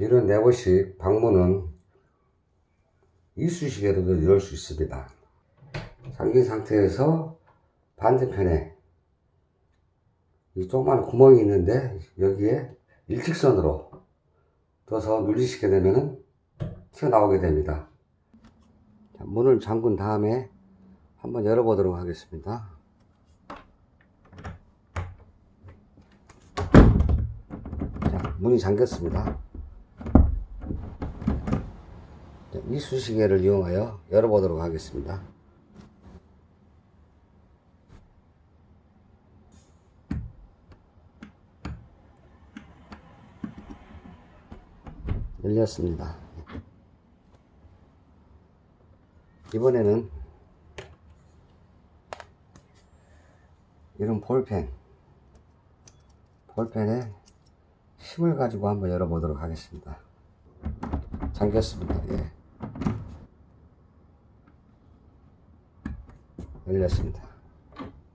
이런 네버식 방문은 이쑤시개로도 열 수 있습니다. 잠긴 상태에서 반대편에 이 조그마한 구멍이 있는데 여기에 일직선으로 둬서 눌리시게 되면은 튀어나오게 됩니다. 자, 문을 잠근 다음에 한번 열어보도록 하겠습니다. 자, 문이 잠겼습니다. 자, 이쑤시개를 이용하여 열어보도록 하겠습니다. 열렸습니다. 이번에는 이런 볼펜 볼펜에 힘을 가지고 한번 열어보도록 하겠습니다. 잠겼습니다. 예. 열렸습니다.